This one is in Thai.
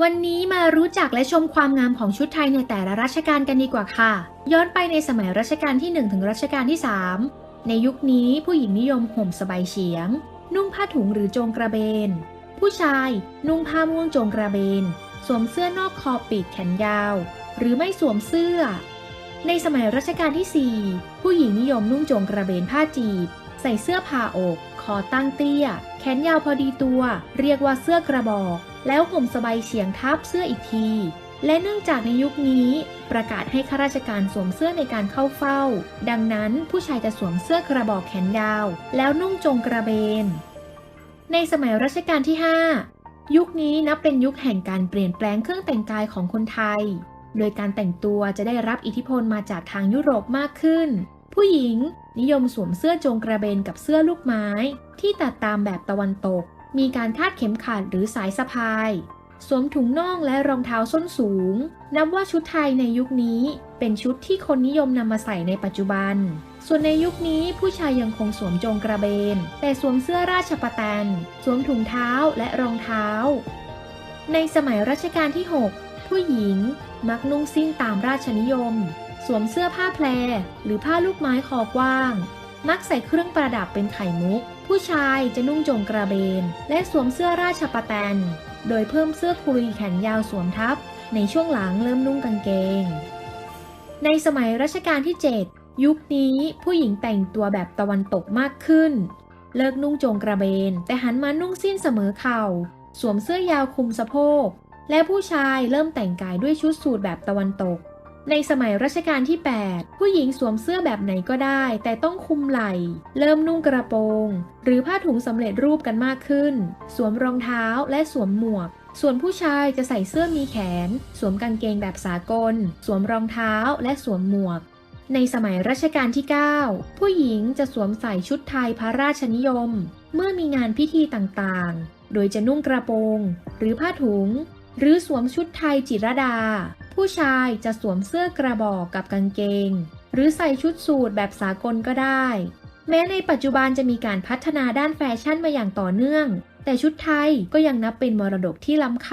วันนี้มารู้จักและชมความงามของชุดไทยในแต่ละรัชกาลกันดีกว่าค่ะ ย้อนไปในสมัยรัชกาลที่ 1 ถึงรัชกาลที่ 3 ในยุคนี้ผู้หญิงนิยมห่มสบายเฉียง นุ่งผ้าถุงหรือโจงกระเบน ผู้ชายนุ่งผ้าม่วงโจงกระเบน สวมเสื้อนอกคอปีกแขนยาว หรือไม่สวมเสื้อ ในสมัยรัชกาลที่ 4 ผู้หญิงนิยมนุ่งโจงกระเบนผ้าจีบ ใส่เสื้อผ่าอก คอตั้งเตี้ย แขนยาวพอดีตัว เรียกว่าเสื้อกระบอก แล้วห่มสบายเฉียงทับเสื้ออีกที และเนื่องจากในยุคนี้ ประกาศให้ข้าราชการสวมเสื้อในการเข้าเฝ้า ดังนั้นผู้ชายจะสวมเสื้อกระบอกแขนยาว แล้วนุ่งจงกระเบน ในสมัยรัชกาลที่ 5 ยุคนี้นับเป็นยุคแห่งการเปลี่ยนแปลงเครื่องแต่งกายของคนไทย โดยการแต่งตัวจะได้รับอิทธิพลมาจากทางยุโรปมากขึ้น ผู้หญิงนิยมสวมเสื้อจงกระเบนกับเสื้อลูกไม้ ที่ตัดตามแบบตะวันตก มีการคาดเข็มขัดหรือสายสะพาย สวมถุงน่องและรองเท้าส้นสูง นับว่าชุดไทยในยุคนี้ เป็นชุดที่คนนิยมนำมาใส่ในปัจจุบัน ส่วนในยุคนี้ผู้ชายยังคงสวมจงกระเบน แต่สวมเสื้อราชปะแตน สวมถุงเท้าและรองเท้า ในสมัยรัชกาลที่ 6 ผู้หญิงมักนุ่งสิ้นตามราชนิยม สวมเสื้อผ้าแพรหรือผ้าลูกไม้คอกว้าง มักใส่เครื่องประดับเป็นไข่มุก ผู้ชายจะนุ่งโจงกระเบน และสวมเสื้อราชปะแตน โดยเพิ่มเสื้อคุยแขนยาวสวมทับ ในช่วงหลังเริ่มนุ่งกางเกง ในสมัยรัชกาลที่ 7 ยุคนี้ผู้หญิงแต่งตัวแบบตะวันตกมากขึ้น เลิกนุ่งโจงกระเบน แต่หันมานุ่งสิ้นเสมอเข่า สวมเสื้อยาวคลุมสะโพก และผู้ชายเริ่มแต่งกายด้วยชุดสูทแบบตะวันตก ในสมัยรัชกาลที่ 8 ผู้หญิงสวมเสื้อแบบไหนก็ได้ แต่ต้องคุมไหล่ เริ่มนุ่งกระโปรง หรือผ้าถุงสำเร็จรูปกันมากขึ้น สวมรองเท้าและสวมหมวก ส่วนผู้ชายจะใส่เสื้อมีแขน สวมกางเกงแบบสากล สวมรองเท้าและสวมหมวก ในสมัยรัชกาลที่ 9 ผู้หญิงจะสวมใส่ชุดไทยพระราชนิยม เมื่อมีงานพิธีต่างๆ โดยจะนุ่งกระโปรง หรือผ้าถุง หรือสวมชุดไทยจิรดา ผู้ชายจะสวมเสื้อกระบอกกับกางเกง หรือใส่ชุดสูทแบบสากลก็ได้ แม้ในปัจจุบันจะมีการพัฒนาด้านแฟชั่นมาอย่างต่อเนื่อง แต่ชุดไทยก็ยังนับเป็นมรดกที่ล้ำค่า